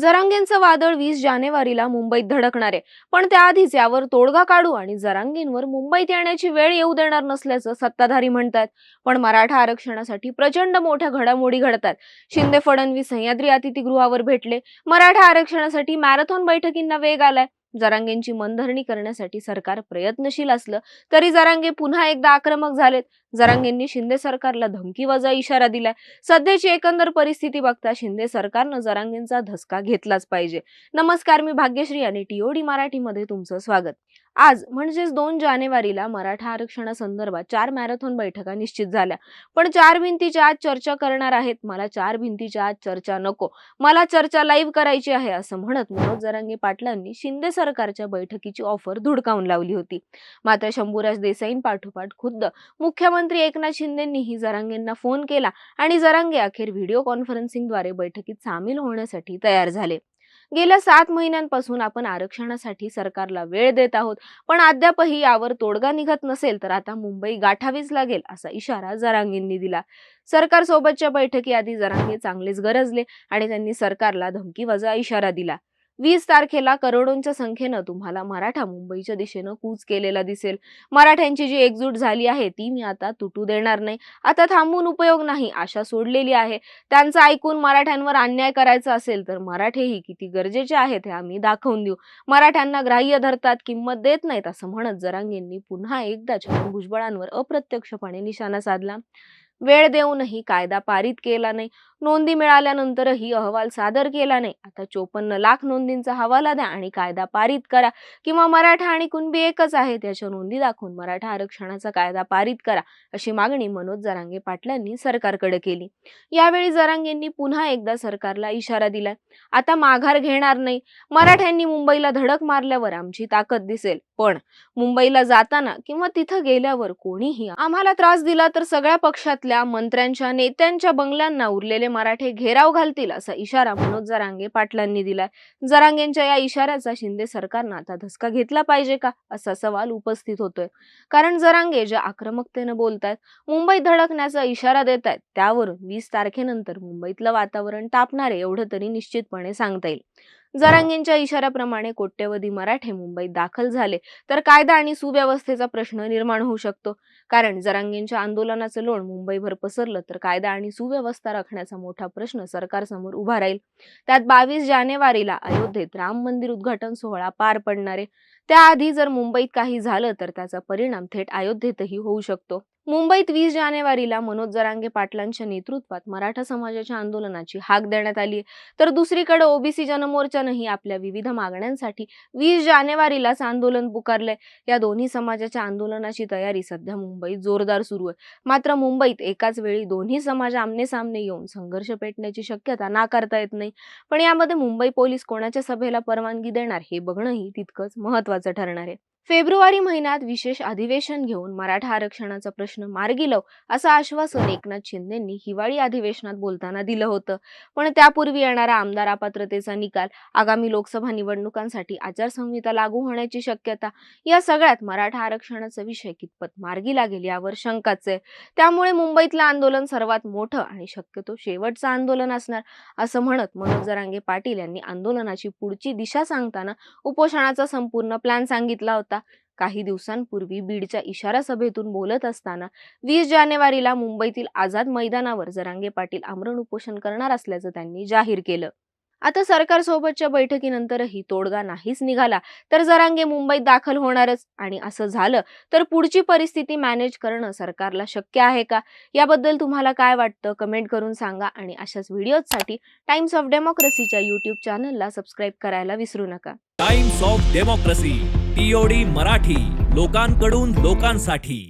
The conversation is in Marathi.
जरांगेंचं वादळ वीस जानेवारीला मुंबईत धडकणार आहे. पण त्याआधीच यावर तोडगा काढू आणि जरांगेंवर मुंबईत येण्याची वेळ येऊ देणार नसल्याचं सत्ताधारी म्हणतात पण मराठा आरक्षणासाठी प्रचंड मोठ्या घडामोडी घडतात. शिंदे फडणवीस सह्याद्री अतिथीगृहावर भेटले. मराठा आरक्षणासाठी मॅरेथॉन बैठकींना वेग आलाय. जरांगेंची मनधरणी करण्यासाठी सरकार प्रयत्नशील असलं तरी जरांगे पुन्हा एकदा आक्रमक झालेत. जरांगेंनी शिंदे सरकारला धमकी वजा इशारा दिलाय. सध्याची एकंदर परिस्थिती बघता शिंदे सरकारनं जरांगेंचा धसका घेतलाच पाहिजे. नमस्कार मी भाग्यश्री आणि टीओडी मराठीमध्ये तुमचं स्वागत. आज म्हणजेच दोन जानेवारीला मराठा आरक्षणासंदर्भात चार मॅरेथॉन बैठका निश्चित झाल्या. पण चार भिंतीच्या आत चर्चा करणार आहेत. मला चार भिंतीच्या आत चर्चा नको. मला चर्चा लाईव्ह करायची आहे असं म्हणत मनोज जरांगे पाटलांनी शिंदे सरकारच्या बैठकीची ऑफर धुडकावून लावली होती. मात्र शंभूराज देसाईं पाठोपाठ खुद्द मुख्यमंत्री एकनाथ शिंदेंनीही जरांगेंना फोन केला आणि जरांगे अखेर व्हिडिओ कॉन्फरन्सिंगद्वारे बैठकीत सामील होण्यासाठी तयार झाले. गेल्या सात महिन्यांपासून आपण आरक्षणासाठी सरकारला वेळ देत आहोत. पण अद्यापही यावर तोडगा निघत नसेल तर आता मुंबई गाठावीच लागेल असा इशारा जरांगेंनी दिला. सरकारसोबतच्या बैठकीआधी जरांगे चांगलेच गरजले आणि त्यांनी सरकारला धमकीवाजा इशारा दिला. वीस तारखेला करोडोंच्या संख्येनं तुम्हाला मराठा मुंबईच्या दिशेनं कूच केलेला दिसेल. मराठ्यांची जी एकजूट झाली आहे ती मी आता तुटू देणार नाही. आता थांबून उपयोग नाही आशा सोडलेली आहे. त्यांचं ऐकून मराठ्यांवर अन्याय करायचा असेल तर मराठेही किती गरजेचे आहेत हे आम्ही दाखवून देऊ. मराठ्यांना ग्राह्य धरतात किंमत देत नाहीत असं म्हणत जरांगेंनी पुन्हा एकदा छगन भुजबळांवर अप्रत्यक्षपणे निशाणा साधला. वेळ देऊनही कायदा पारित केला नाही. नोंदी मिळाल्यानंतरही अहवाल सादर केला नाही. आता चोपन्न लाख नोंदींचा हवाला द्या आणि कायदा पारित करा किंवा मराठा आणि कुणबी एकच आहे त्याच्या नोंदी दाखवून मराठा आरक्षणाचा कायदा पारित करा अशी मागणी मनोज जरांगे पाटलांनी सरकारकडे केली. यावेळी जरांगेंनी पुन्हा एकदा सरकारला इशारा दिलाय. आता माघार घेणार नाही. मराठ्यांनी मुंबईला धडक मारल्यावर आमची ताकद दिसेल. पण मुंबईला जाताना किंवा तिथं गेल्यावर कोणीही आम्हाला त्रास दिला तर सगळ्या पक्षातल्या मंत्र्यांच्या नेत्यांच्या बंगल्यांना उरलेले मराठे घेराव घालतील असा इशारा मनोज जरांगे पाटलांनी दिलाय. जरांगेंच्या या इशाऱ्याचा शिंदे सरकारनं आता धसका घेतला पाहिजे का असा सवाल उपस्थित होतोय. कारण जरांगे ज्या आक्रमकतेनं बोलतायत मुंबईत धडकण्याचा इशारा देत आहेत त्यावरून वीस तारखेनंतर मुंबईतलं वातावरण तापणार आहे एवढं तरी निश्चितपणे सांगता येईल. जरांगेंच्या इशाऱ्याप्रमाणे कोट्यवधी मराठे मुंबईत दाखल झाले तर कायदा आणि सुव्यवस्थेचा प्रश्न निर्माण होऊ शकतो. कारण जरांगेंच्या आंदोलनाचं लोण मुंबईभर पसरलं तर कायदा आणि सुव्यवस्था राखण्याचा मोठा प्रश्न सरकारसमोर उभा राहील. त्यात बावीस जानेवारीला अयोध्येत राम मंदिर उद्घाटन सोहळा पार पडणारे. त्याआधी जर मुंबईत काही झालं तर त्याचा परिणाम थेट अयोध्येतही होऊ शकतो. मुंबईत वीस जानेवारीला मनोज जरांगे पाटलांच्या नेतृत्वात मराठा समाजाच्या आंदोलनाची हाक देण्यात आली तर दुसरीकडे ओबीसी जनमोर्चानंही आपल्या विविध मागण्यांसाठी वीस जानेवारीलाच आंदोलन पुकारलंय. या दोन्ही समाजाच्या आंदोलनाची तयारी सध्या मुंबईत जोरदार सुरू आहे. मात्र मुंबईत एकाच वेळी दोन्ही समाज आमने सामने येऊन संघर्ष पेटण्याची शक्यता नाकारता येत नाही. पण यामध्ये मुंबई पोलीस कोणाच्या सभेला परवानगी देणार हे बघणंही तितकंच महत्वाचं महत्त्वाचं ठरणार आहे. फेब्रुवारी महिन्यात विशेष अधिवेशन घेऊन मराठा आरक्षणाचा प्रश्न मार्गी लाव असं आश्वासन एकनाथ शिंदेंनी हिवाळी अधिवेशनात बोलताना दिलं होतं. पण त्यापूर्वी येणारा आमदार अपात्रतेचा निकाल आगामी लोकसभा निवडणुकांसाठी आचारसंहिता लागू होण्याची शक्यता या सगळ्यात मराठा आरक्षणाचा विषय कितपत मार्गी लागेल यावर शंकाच आहे. त्यामुळे मुंबईतलं आंदोलन सर्वात मोठं आणि शक्यतो शेवटचं आंदोलन असणार असं म्हणत मनोज जरांगे पाटील यांनी आंदोलनाची पुढची दिशा सांगताना उपोषणाचा संपूर्ण प्लॅन सांगितला होता. होता. काही दिवसांपूर्वी बीडच्या इशारा सभेतून बोलत असताना वीस जानेवारीला मुंबईतील आझाद मैदानावर जरांगे पाटील आमरण उपोषण करणार असल्याचं त्यांनी जाहीर केलं. आता सरकारसोबतच्या बैठकीनंतरही तोडगा नाहीच निघाला. तर जरांगे मुंबईत दाखल होणारच आणि असं झालं तर पुढची परिस्थिती मॅनेज करणं सरकारला शक्य आहे का? याबद्दल तुम्हाला काय वाटतं? कमेंट करून सांगा आणि अशाच व्हिडिओजसाठी टाइम्स ऑफ डेमोक्रेसीच्या युट्यूब चॅनलला सबस्क्राईब करायला विसरू नका. Times of Democracy TOD Marathi लोकांकडून लोकांसाठी.